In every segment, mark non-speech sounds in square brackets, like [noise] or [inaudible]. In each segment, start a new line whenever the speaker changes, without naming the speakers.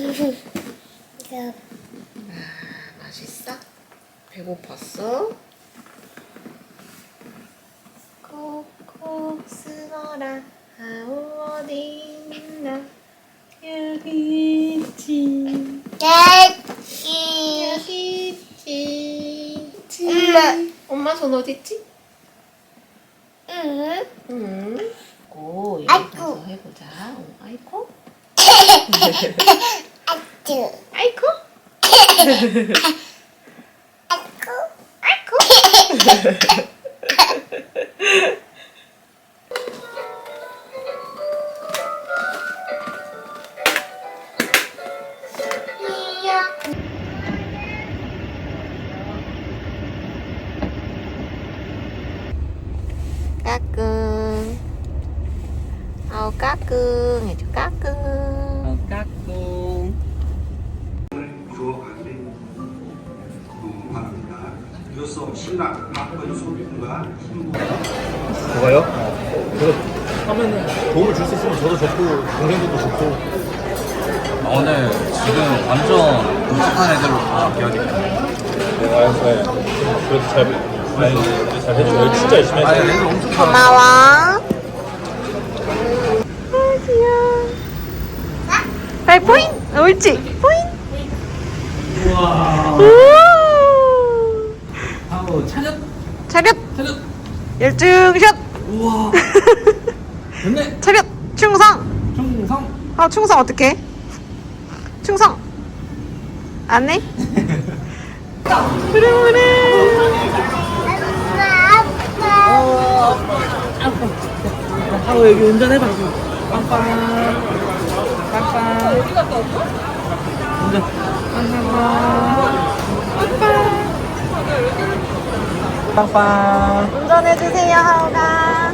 이거
맛있어? 배고팠어? 콕콕 숨어라 아우 어디 있나 여기 있지
깨끼
여기 있지
엄마.
엄마 손 어디 있지?
응
응 고, 여기
아이고.
가서 해보자 어, 아이코
아쭈
아이코
아쿠.
아이코 까꿍. 아우 까꿍. 해줘 까
신랑 박건 소비군과 신부
그거요? 그래서 하면은 도움을 줄 수 있으면 저도 좋고 동생들도 좋고.
오늘 지금 완전 묵직한 애들로 다 기억이
네, 네. 그래도 잘 아니 잘 해줘요 진짜 열심히
아니
해줘요
애들 엄청
고마워. 아 귀여워 발 포인. 옳지. 포인.
우와
우
아우 차렷
차렷
차렷
열중샷!
우와. [laughs] 됐네.
차렷! 충성!
충성.
아 충성 어떻게 충성! 안 해? 부릉부릉
아우 여기 운전해봐. 빵빵 빵빵 어디 갔다 왔어? 운전. 빵빵 빵빵
운 전해주세요 하오가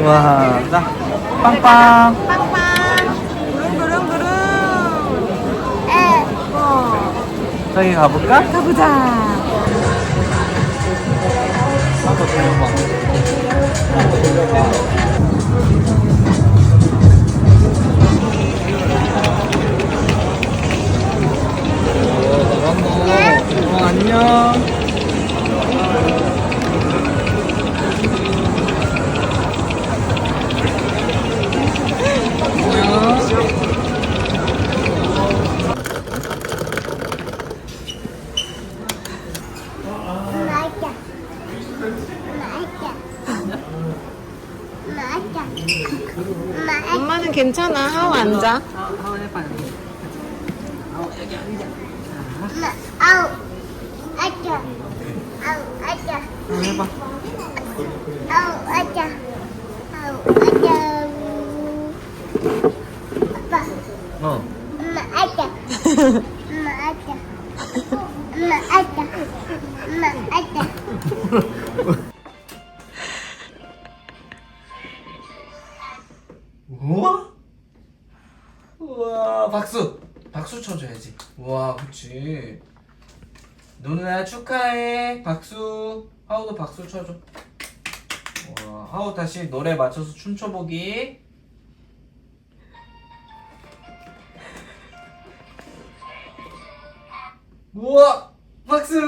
우와 자 빵빵.
빵빵. 부릉부릉부릉 어.
저기 가볼까?
가보자.
한번 돌려봐
엄마는 괜찮아 하오 앉아
맞아 아우 아자 아우
해봐.
아우 아자 아우 아자 아빠
어.
엄마 아자 엄마 아자 엄마 아자 엄마 아
축하해. 박수. 하우도 박수 쳐줘. 우와, 하우 다시 노래 맞춰서 춤춰보기. 우와! 박수!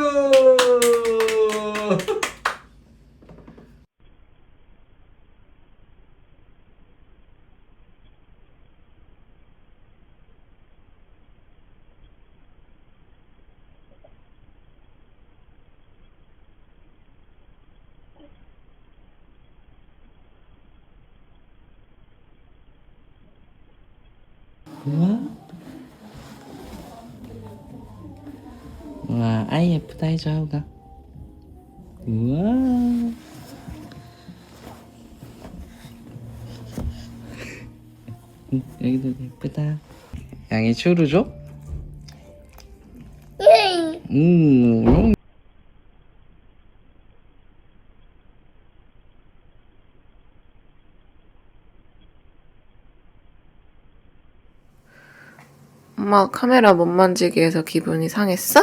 우와. 우와, 아이 예쁘다 해줘, 하우가. 우와. 응, 여기도 예쁘다. 양이 추루 줘? 음,
엄마 카메라 못 만지게 해서 기분이 상했어?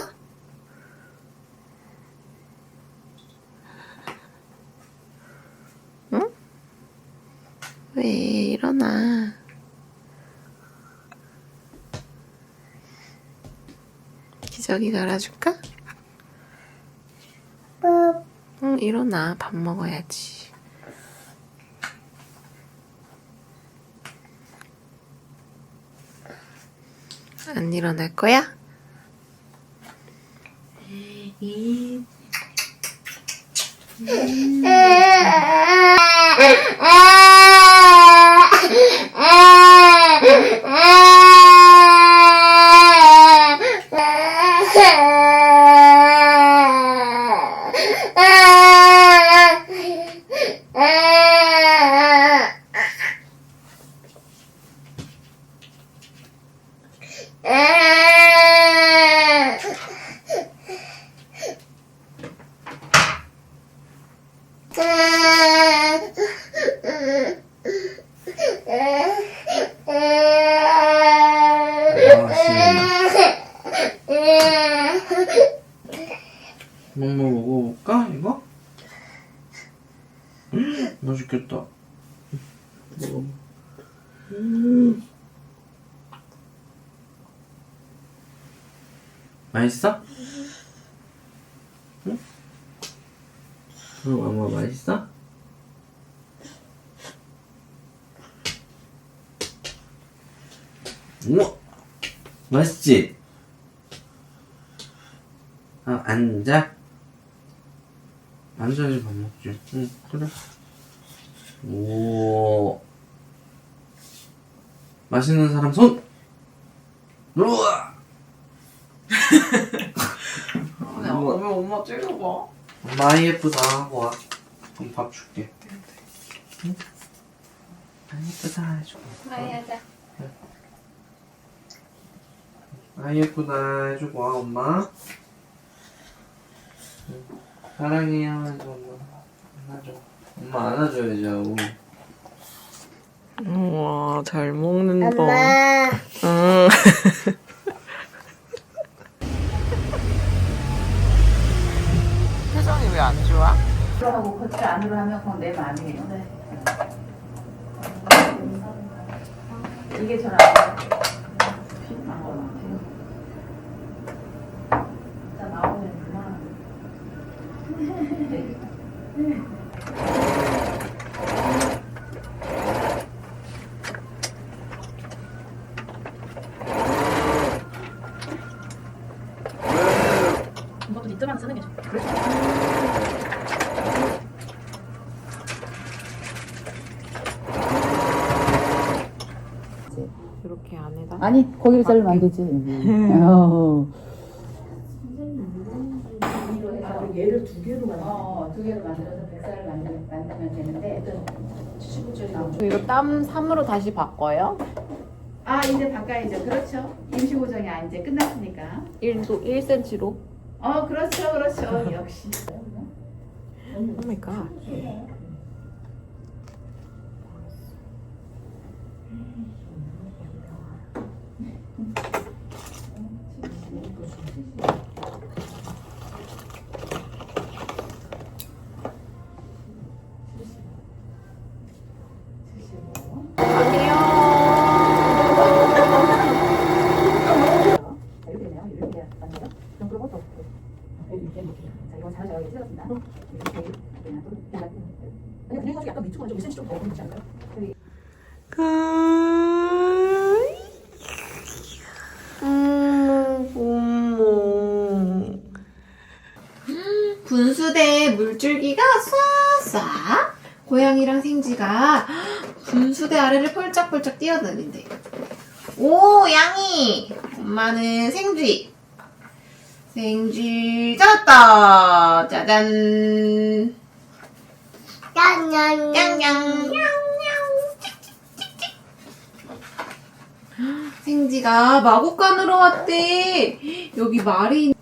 응? 왜 일어나? 기저귀 갈아줄까? 응, 일어나. 밥 먹어야지. 안 일어날 거야? 이
먹먹 먹어볼까 이거? 음, 맛있겠다. 먹어. 음. 맛있어? 응? 응, 엄마 맛있어? 우와, 맛있지? 아, 앉아. 앉아야지 밥 먹지. 응, 그래. 오. 맛있는 사람 손! 우와! 야, 왜 엄마 째려봐? 엄마 아이 예쁘다 하고 와. 그럼 밥 줄게. 응? 아이 예쁘다 해줘.
아이 하자.
아이 예쁘다 해주고 와 엄마. 응. 사랑해요 해줘 엄마. 안아줘. 엄마 안아줘야지 하고.
우와, 잘 먹는다.
엄마.
응. 표정이 왜 안 좋아?
하고 겉을 안으로 하면 그건 내 마음이에요. 네. 이게 전안 필요한 거 같아요. 진짜 나오는구나. 이것도 밑에만 쓰는 게 좋아.
이렇게 안에다.
아니 고기를 자르면 안 되지. 어. 얘를 두 개로 만들. 어, 두 개로 만들어서 백살을 만들, 만들면 되는데.
이거 땀 3으로 다시 바꿔요?
아 이제 바꿔야죠. 그렇죠. 임시 보정이 아, 이제 끝났으니까.
1도 1cm로.
어 그렇죠, 그렇죠. 역시.
오 마이 갓.
이렇게 되네요. 이렇게 만들어. 그럼 그런 것도 없고. 이렇게 이렇게. 자 이거 잘 저기 찢었습니다. 이렇게 그냥 또 그냥. 아니 그냥 가지고 약간 밑으로 좀 1cm 좀더 보이지 않을까요?
어머. 분수대에 물줄기가 쏴쏴. 고양이랑 생지가 분수대 아래를 펄짝펄짝 뛰어다닌대. 오, 양이! 엄마는 생쥐. 생쥐 잡았다. 짜잔.
짠짠.
냥냥. 생지가 마곡간으로 왔대. 여기 말이. 있-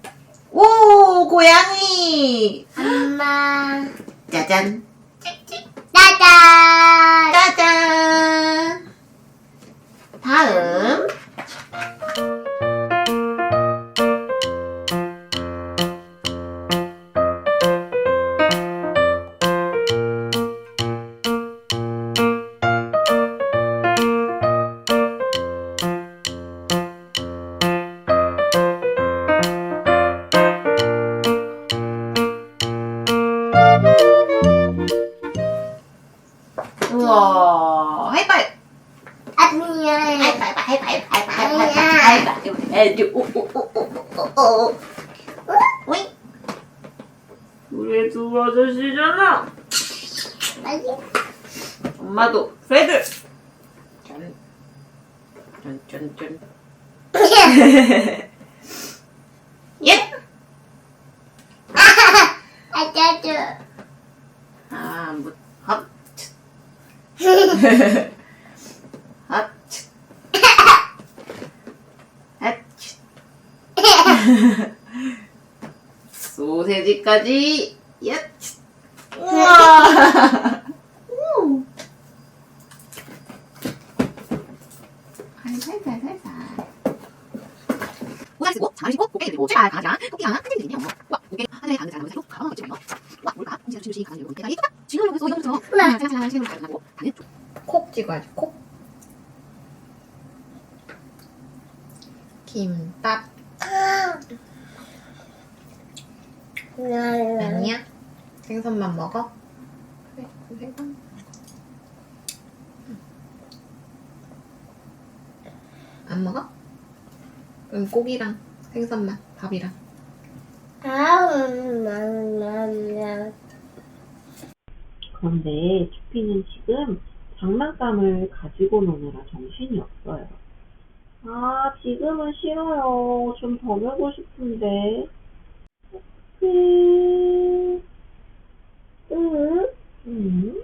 오, 고양이.
엄마.
짜잔.
짜잔.
짜잔. 다음. 오, 오, 오, 오, 오, 오. 오잉. 우리 두 아저씨잖아. 엄마도 프레드. 짠. 짠, 짠, 짠. [laughs] 예.
아자주.
아, 뭐, 핫. [laughs] 소세지까지. 야. 우와. 우. 살살 살살살. 모자 쓰고 장을 신고 고개를 들고 잘 가자. 토끼가 큰일 들리네요. 와, 고개 하늘에 닿는 자는 모자로 가방을 찍어요. 와, 뭘까? 공지가 주시 가는 요런 대가리 딱 지금 여기서 가지고 다는 쪽.
콕 찍어야지, 콕. 김밥. 아니야? 생선만 먹어? 그래, 생선. 안 먹어? 그럼 고기랑 생선만, 밥이랑.
아우, 맘맘맘.
그런데 추피는 지금 장난감을 가지고 노느라 정신이 없어요. 아, 지금은 싫어요. 좀 더 놀고 싶은데. 음, 음, 음.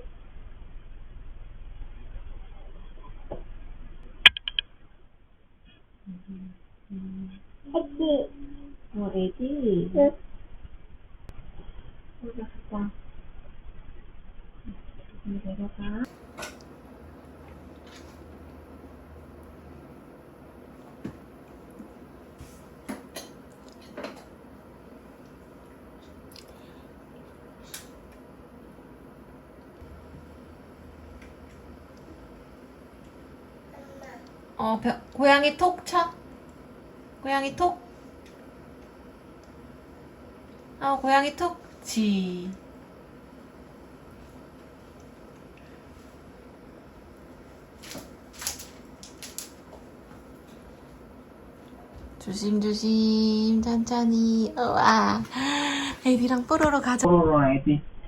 애기. 어, 애기. 응. 올라가자. 내려가.
어, 벼, 고양이 톡 쳐. 고양이 톡. 어, 고양이 톡. 지. 조심조심, 천천히. 우와. [gasps] 애비랑 뽀로로 가자.
뽀로로.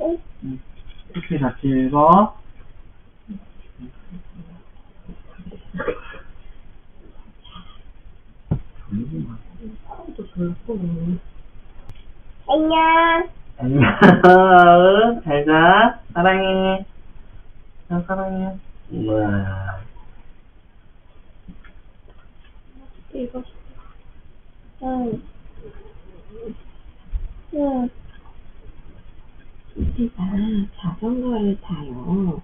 응. 이렇게 같이 읽어.
안녕.
안녕. 잘 자. 사랑해. 나 사랑해. 우와.
이거. 응. 응. 우리가 자전거를 타요.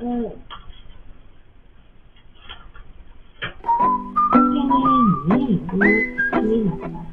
응. 你你你。